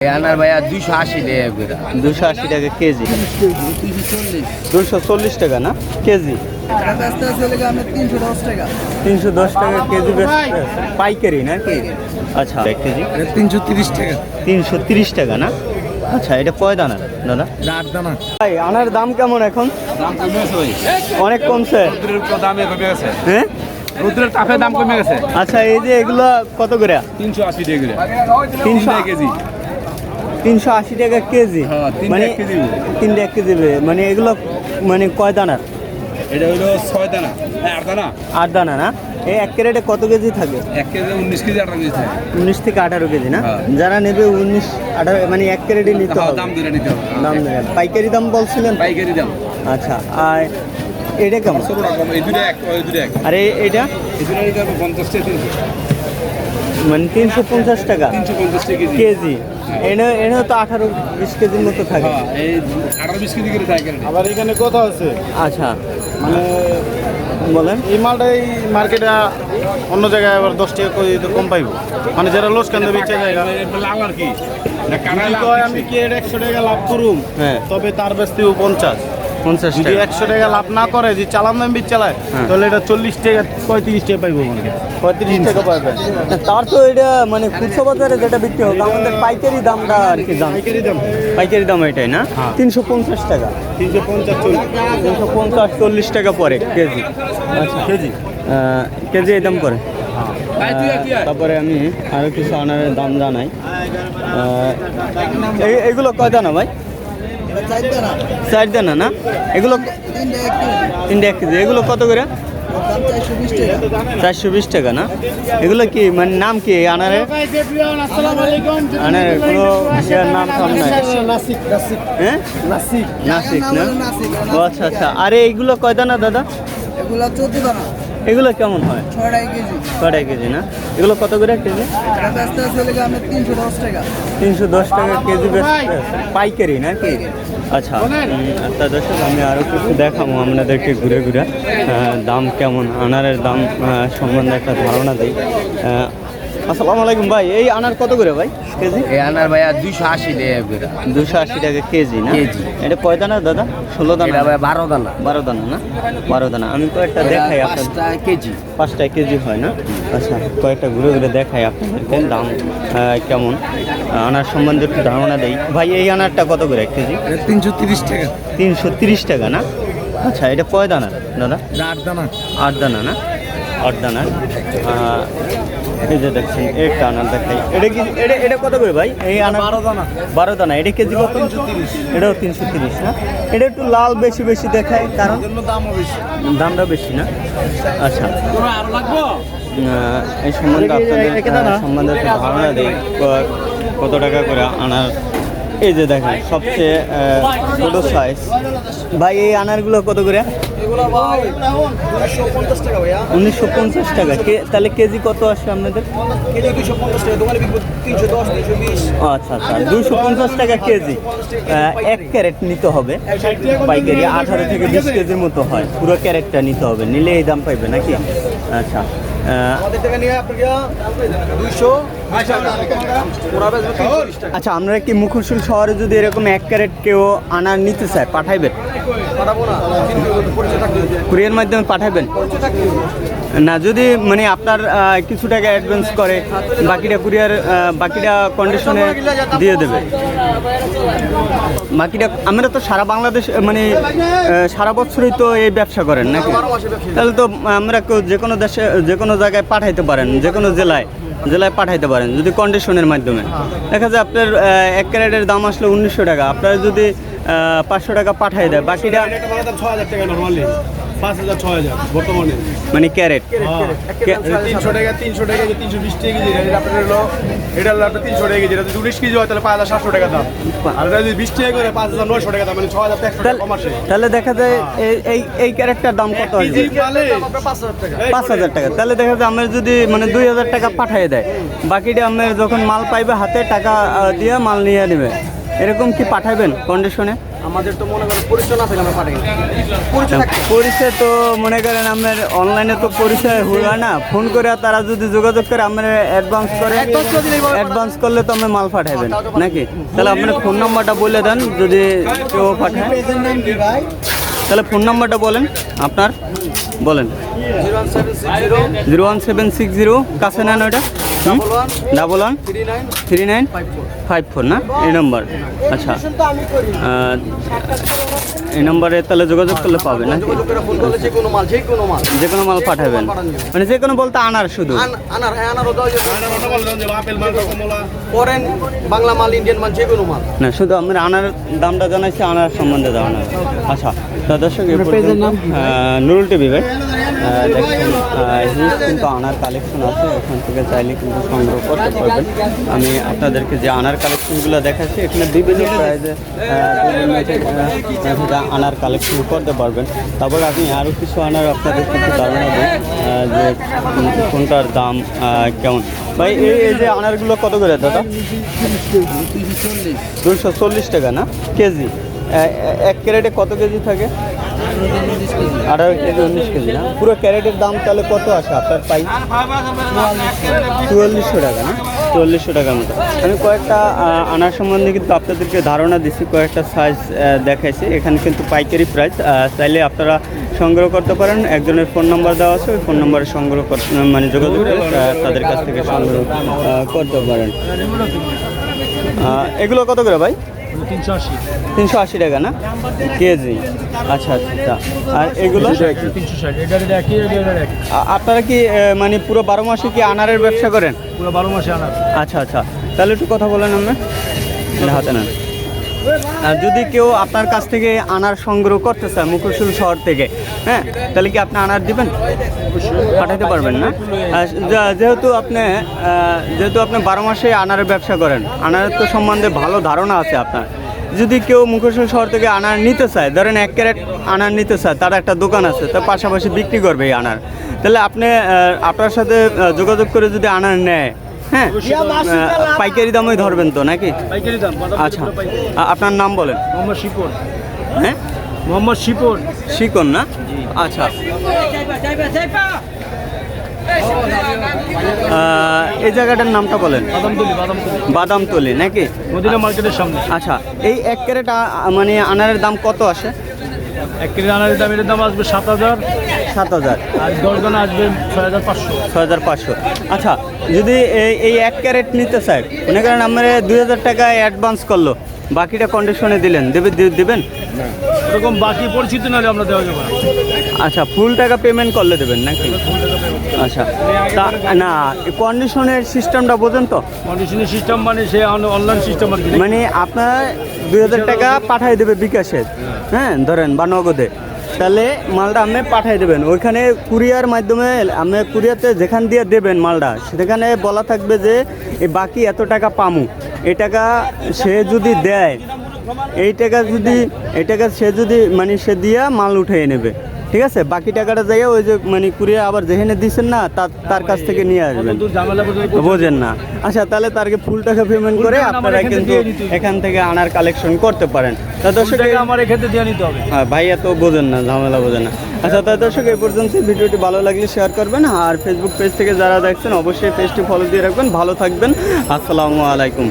আনার ভাইয়া দুইশো আশি টাকা দুশো আশি টাকা কেজি। দুশো চল্লিশ টাকা না? কেজি? তিনশো দশ টাকা কেজি। পাইকারি নাকি? আচ্ছা এক কেজি। তিনশো তিরিশ টাকা তিনশো তিরিশ টাকা না? আচ্ছা এটা কয় দানা দাদা? দানা ভাই আনার দাম কেমন এখন? দাম অনেক কমছে। রুদ্রের কমে গেছে হ্যাঁ? রুদ্রের টাফের দাম কমে গেছে আচ্ছা এই যে এগুলো কত করে? তিনশো আশি টাকা তিনশো কেজি। তিনশো আশি টাকা কেজি। হ্যাঁ, মানে এক কেজি। তিনটা। মানে এগুলো মানে কয় দানার এটা হলো ছয় দানা। হ্যাঁ আট দানা। আট দানা না? এই এক ক্যারেটে কত কেজি থাকে? এক কেজি উনিশ কেজি আঠারো কেজি থাকে। উনিশ থেকে আঠারো কেজি না? হ্যাঁ। যারা নেবে উনিশ আঠারো মানে এক ক্যারেটে নিতে হবে। দাম ধরে নিতে হবে। দাম দেবেন পাইকারি দাম বলছিলেন? পাইকারি দাম। আচ্ছা আর এটা কেমন? এই দুটো এক ওই দুটো এক। আর এটা? এই দুটো নিতে হবে পঞ্চাশ টাকা মানে তিনশো পঞ্চাশ টাকা। তিনশো পঞ্চাশ টাকা কেজি। কেজি। এনে এনে তো আঠারো বিশ কেজির মতো থাকে। হ্যাঁ এই আঠারো বিশ কেজি করে থাকে আবার এখানে কথা আছে? আচ্ছা। মানে বলেন। এই মালটা এই মার্কেটে অন্য জায়গায় আবার দশ টাকা করে দিতে কম পাইবো? মানে যারা লোসকান দেবে ইচ্ছা জায়গা লাভ আর কি? আমি কি একশো টাকা লাভ করুম হ্যাঁ। তবে তার বেশ পঞ্চাশ। পঞ্চাশ যদি একশো টাকা লাভ না করে যে চালান দাম বিচ চালায় হ্যাঁ। তাহলে এটা চল্লিশ টাকা পঁয়ত্রিশ টাকা পাইবো মার্কেট পঁয়ত্রিশ টাকা পাবেন তার তো এটা মানে খুচরো বাজারে যেটা বিক্রি হোক আমাদের পাইকারি দামটা আর কি দাম? পাইকারি দাম। পাইকারি দাম এটাই না? হ্যাঁ। তিনশো পঞ্চাশ টাকা। তিনশো পঞ্চাশ তিনশো পঞ্চাশ চল্লিশ টাকা পরে কেজি। আচ্ছা কেজি? কেজি এই দাম পরে। তারপরে আমি আরও কিছু আনারের দাম জানাই। এগুলো কয় দানা ভাই? চার দানা না? এগুলো তিনটে এক কেজি। এগুলো কত করে? চারশো বিশ টাকা। না? এগুলো কি মানে নাম কি আনারের আনারের কোনো নাম থাম নাই? হ্যাঁ? নাসিক। নাসিক না? ও আচ্ছা আচ্ছা। আরে এইগুলো কয় দানা দাদা? এগুলো চোদ্দ দানা এগুলো কেমন হয়? ছয় কেজি। কেজি না? এগুলো কত করে কেজি? তিনশো দশ টাকা। তিনশো দশ টাকা কেজি পাইকারি নাকি? আচ্ছা উম, আচ্ছা দর্শক আমি আরও কিছু দেখাবো আপনাদেরকে ঘুরে ঘুরে। দাম কেমন? আনারের দাম সম্বন্ধে একটা ধারণা দিই। আসসালামু আলাইকুম ভাই এই আনার কত করে ভাই কেজি? এই আনার ভাইয়া দুইশো আশি টাকা করে। দুশো আশি টাকা কেজি না? কেজি। এটা কয় দানা দাদা? ষোলো দানা? এটা ভাই বারো দানা। বারো দানা না? বারো দানা। আমি কয়েকটা দেখাই আপনাদের। পাঁচটা কেজি। পাঁচটা কেজি হয় না? আচ্ছা কয়েকটা ঘুরে ঘুরে দেখাই আপনাদেরকে দাম কেমন? আনার সম্বন্ধে একটু ধারণা দেই। ভাই এই আনারটা কত করে এক কেজি? তিনশো তিরিশ টাকা। তিনশো তিরিশ টাকা না? আচ্ছা এটা কয় দানা দাদা? আট দানা। আট দানা না? আট দানা। এই যে দেখছেন একটা আনার দেখাই। এটা কি এটা এটা কত করে ভাই? এই আনা বারো দানা বারো দানা। এটা কেজি কত? এটাও তিনশো তিরিশ না? এটা একটু লাল বেশি বেশি দেখায় কারণ জন্য দামও বেশি। দামটা বেশি না? আচ্ছা। এই সম্বন্ধে আপনাদের সম্বন্ধে ধারণা দিই কত টাকা করে আনার এই যে দেখেন সবচেয়ে ছোট সাইজ ভাই এই আনারগুলো কত করে? উনিশশো পঞ্চাশ টাকা। কে তাহলে কেজি কত আসে আপনাদের? ও, আচ্ছা আচ্ছা দুশো পঞ্চাশ টাকা কেজি। এক ক্যারেট নিতে হবে। পাইকারি আঠারো থেকে বিশ কেজির মতো হয়। পুরো ক্যারেটটা নিতে হবে। নিলে এই দাম পাইবে নাকি? আচ্ছা। আচ্ছা আমরা কি মুখুশুল শহরে যদি এরকম এক ক্যারেট কেউ আনার নিতে চায় পাঠাইবেন। কুরিয়ার মাধ্যমে পাঠাবেন। না যদি মানে আপনার কিছু টাকা অ্যাডভান্স করে বাকিটা কুরিয়ার বাকিটা কন্ডিশনে দিয়ে দেবে। বাকিটা আমরা তো সারা বাংলাদেশ মানে সারা বছরই তো এই ব্যবসা করেন নাকি। তাহলে তো আমরা কেউ যে কোনো দেশে যে কোনো জায়গায় পাঠাইতে পারেন যে কোনো জেলায় জেলায় পাঠাইতে পারেন যদি কন্ডিশনের মাধ্যমে। দেখা যায় আপনার এক ক্যারেটের দাম আসলে উনিশশো টাকা আপনার যদি পাঁচশো টাকা পাঠাই দেয় বাকিটা পাঁচ হাজার ছয় হাজার বর্তমানে। মানে ক্যারেট? তিনশো টাকা তিনশো টাকা যে তিনশো বিশ টাকা কেজি এটা আপনার হলো এটা হলো আপনার তিনশো টাকা কেজি। যদি উনিশ কেজি হয় তাহলে পাঁচ হাজার সাতশো টাকা দাম। আর এটা যদি বিশ টাকা করে পাঁচ হাজার নয়শো টাকা দাম মানে ছয় হাজার একশো টাকা তাহলে কম আসে তাহলে দেখা যায় এই- এই এই ক্যারেক্টার দাম কত আসবে পাঁচ হাজার টাকা। তাহলে দেখা যায় আমার যদি মানে দুই হাজার টাকা পাঠিয়ে দেয় বাকিটা আমার যখন মাল পাইবে হাতে টাকা দিয়ে মাল নিয়ে নেবে। এরকম কি পাঠাবেন কন্ডিশনে আমাদের তো মনে করেন পরিচয় না থাকে আমরা পাঠাই পরিচয় হবে। পরিচয় তো মনে করেন আপনার অনলাইনে তো পরিচয় হলো না। ফোন করে তারা যদি যোগাযোগ করে আপনার অ্যাডভান্স করে অ্যাডভান্স করলে তো আপনি মাল পাঠাবেন নাকি? তাহলে আপনার ফোন নাম্বারটা বলে দেন যদি কেউ পাঠায়। তাহলে ফোন নাম্বারটা বলেন আপনার বলেন। Zero one seven six zero zero one seven six zero কাছে নেন ওইটা। Double one three nine five four না? এই নম্বর আচ্ছা। এই নম্বরে তাহলে যোগাযোগ করলে পাবেন না? যোগাযোগ করে ফোন করলে যে কোনো মাল। পাঠাবেন। মানে যে কোনো বলতে আনার শুধু। আনার হ্যাঁ আনারও ফরেন বাংলা মাল ইন্ডিয়ান মাল যে কোনো মাল। না শুধু আমরা আনার দামটা জানাইছি আনার সম্বন্ধে জানা আচ্ছা তো দর্শক নুরুল টিভি ভাই। আহ, দেখছেন হিউজ কিন্তু আনার কালেকশন আছে এখান থেকে চাইলে কিন্তু সংগ্রহ করতে পারবেন। আমি আপনাদেরকে যে আনার কালেকশনগুলো দেখাচ্ছি এখানে বিভিন্ন প্রাইজে আনার কালেকশন করতে পারবেন। তারপর আপনি আরও কিছু আনার আপনাদের কিছু ধারণা দিন যে কোনটার দাম কেমন। ভাই এই যে আনারগুলো কত করে দাদা? দুশো চল্লিশ টাকা না? কেজি। এক ক্যারেটে কত কেজি থাকে? আঠারো কেজি উনিশ কেজি না? পুরো ক্যারেটের দাম তাহলে কত আসে আপনার পাই? চুয়াল্লিশশো টাকা না? চুয়াল্লিশশো টাকার মতো। আমি কয়েকটা আনার সম্বন্ধে কিন্তু আপনাদেরকে ধারণা দিচ্ছি কয়েকটা সাইজ দেখাইছি। এখানে কিন্তু পাইকারি প্রাইস চাইলে আপনারা সংগ্রহ করতে পারেন। একজনের ফোন নাম্বার দেওয়া আছে ওই ফোন নাম্বারে সংগ্রহ মানে যোগাযোগ করে তাদের কাছ থেকে সংগ্রহ করতে পারেন। এগুলো কত করে ভাই? তিনশো আশি। টাকা না? কেজি। আচ্ছা আচ্ছা আচ্ছা। আর এগুলো? আপনারা কি মানে পুরো বারো মাসে কি আনারের ব্যবসা করেন? পুরো বারো মাসে আনার। আচ্ছা আচ্ছা। তাহলে একটু কথা বলেন আমরা হাতে নেন। আর যদি কেউ আপনার কাছ থেকে আনার সংগ্রহ করতে চায় মুখশুল শহর থেকে হ্যাঁ তাহলে কি আপনি আনার দিবেন? পাঠাতে পারবেন না? যেহেতু আপনি যেহেতু আপনি বারো মাসে আনারের ব্যবসা করেন, আনারের তো সম্বন্ধে ভালো ধারণা আছে আপনার। যদি কেউ মুখশুল শহর থেকে আনার নিতে চায়, ধরেন এক ক্যারেট আনার নিতে চায়, তার একটা দোকান আছে, তার পাশাপাশি বিক্রি করবে এই আনার। তাহলে আপনি আপনার সাথে যোগাযোগ করে যদি আনার নেয় হ্যাঁ। পাইকারি দামই ধরবেন তো নাকি? পাইকারি দাম আচ্ছা। আপনার নাম বলেন। মোহাম্মদ শিপন। হ্যাঁ? মোহাম্মদ শিপন। শিকন না? আচ্ছা। এই জায়গাটার নামটা বলেন। বাদামতলি নাকি? মদিনা মার্কেটের সামনে। আচ্ছা এই এক ক্যারেট মানে আনারের দাম কত আসে? এক কেজি আনারের দাম এটার দাম আসবে সাত হাজার। সাত হাজার। আর দশ দানা আসবে ছয় হাজার পাঁচশো। ছয় হাজার পাঁচশো। আচ্ছা যদি এই এই এক ক্যারেট নিতে চাই মনে করেন আমার দুই হাজার টাকা অ্যাডভান্স করল বাকিটা কন্ডিশনে দিলেন দেবে দেবেন দিবেন? এরকম বাকি পরিচিত নাহলে আমরা দেওয়া যাবে আচ্ছা ফুল টাকা পেমেন্ট করলে দেবেন নাকি? আচ্ছা তা না কন্ডিশনের সিস্টেমটা বোঝেন তো। কন্ডিশনের সিস্টেম মানে সে অনলাইন সিস্টেম আর কি। মানে আপনার দুই হাজার টাকা পাঠিয়ে দেবে বিকাশে। হ্যাঁ ধরেন বা নগদে। তাহলে মালটা আপনি পাঠিয়ে দেবেন। ওইখানে কুরিয়ার মাধ্যমে আপনি কুরিয়াতে যেখান দিয়ে দেবেন মালটা, সেখানে বলা থাকবে যে এই বাকি এত টাকা পামু। এই টাকা সে যদি দেয়, এই টাকা যদি, এই টাকা সে যদি মানে সে দিয়া মাল উঠিয়ে নেবে। ঠিক আছে? বাকি টাকাটা যাইয়া ওই যে মানে কুরিয়ার আবার যেখানে দিচ্ছেন না তার কাছ থেকে নিয়ে আসবেন। বোঝেন না। আচ্ছা তাহলে তারকে ফুল টাকা পেমেন্ট করে আপনারা কিন্তু। এখান থেকে আনার কালেকশন করতে পারেন। তা দর্শক আমার এখানে দিয়ে নিতে হবে। হ্যাঁ ভাইয়া তো বোঝেন না ঝামেলা বোঝেন না। আচ্ছা তা দর্শক এই পর্যন্ত ভিডিওটি ভালো লাগলে শেয়ার করবেন আর ফেসবুক পেজ থেকে যারা দেখছেন অবশ্যই পেজটি ফলো দিয়ে রাখবেন। ভালো থাকবেন। আসসালামু আলাইকুম।